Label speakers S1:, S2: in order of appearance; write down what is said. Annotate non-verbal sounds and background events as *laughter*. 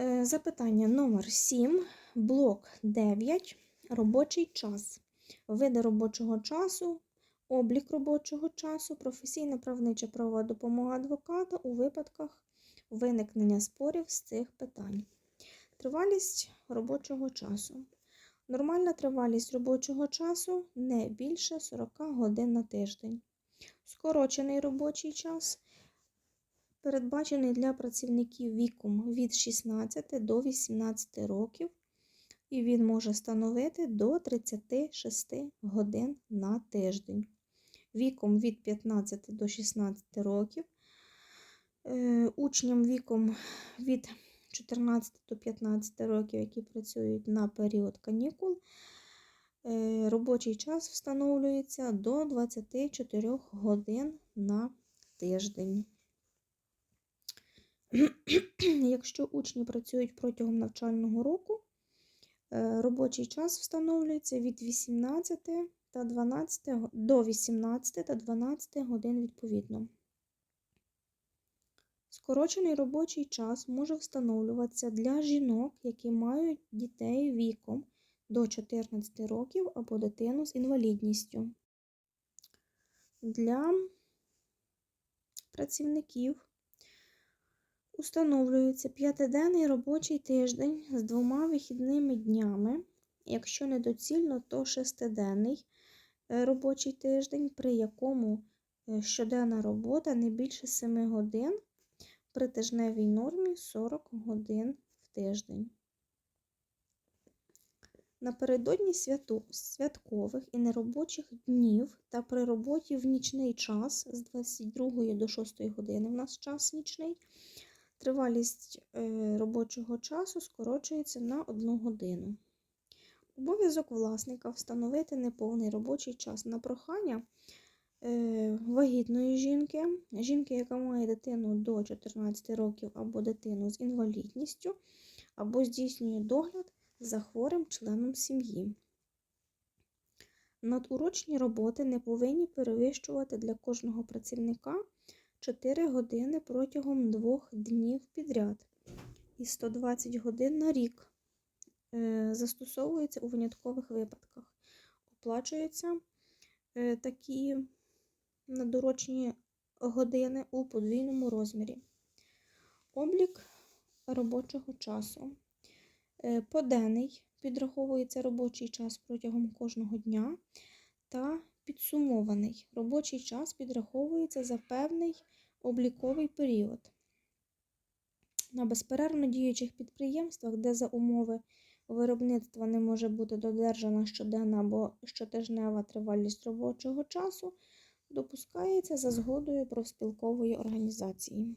S1: Е, Запитання номер 7, блок 9, робочий час. Види робочого часу, облік робочого часу, професійна правнича правова допомога адвоката у випадках виникнення спорів з цих питань. Тривалість робочого часу. Нормальна тривалість робочого часу не більше 40 годин на тиждень. Скорочений робочий час передбачений для працівників віком від 16 до 18 років, і він може становити до 36 годин на тиждень. Віком від 15 до 16 років, е, учням віком від 14 до 15 років, які працюють на період канікул, е, робочий час встановлюється до 24 годин на тиждень. *clears throat* Якщо учні працюють протягом навчального року, е, робочий час встановлюється від 18 та 12 до 18 та 12 годин відповідно. Скорочений робочий час може встановлюватися для жінок, які мають дітей віком до 14 років або дитину з інвалідністю. Для працівників Установлюється п'ятиденний робочий тиждень з двома вихідними днями. Якщо недоцільно, то шестиденний е, робочий тиждень, при якому е, щоденна робота не більше 7 годин, при тижневій нормі 40 годин в тиждень. Напередодні святу, святкових і неробочих днів та при роботі в нічний час з 22 до 6 години в нас час нічний. Тривалість е, робочого часу скорочується на 1 годину. Обов'язок власника встановити неповний робочий час на прохання е, вагітної жінки, жінки, яка має дитину до 14 років або дитину з інвалідністю, або здійснює догляд за хворим членом сім'ї. Надурочні роботи не повинні перевищувати для кожного працівника 4 години протягом двох днів підряд і 120 годин на рік. Е, Застосовується у виняткових випадках. Оплачуються е, такі надурочні години у подвійному розмірі. Облік робочого часу. Е, Поденний підраховується робочий час протягом кожного дня та підсумований. Робочий час підраховується за певний обліковий період. На безперервно діючих підприємствах, де за умови виробництва не може бути додержана щоденна або щотижнева тривалість робочого часу, допускається за згодою профспілкової організації.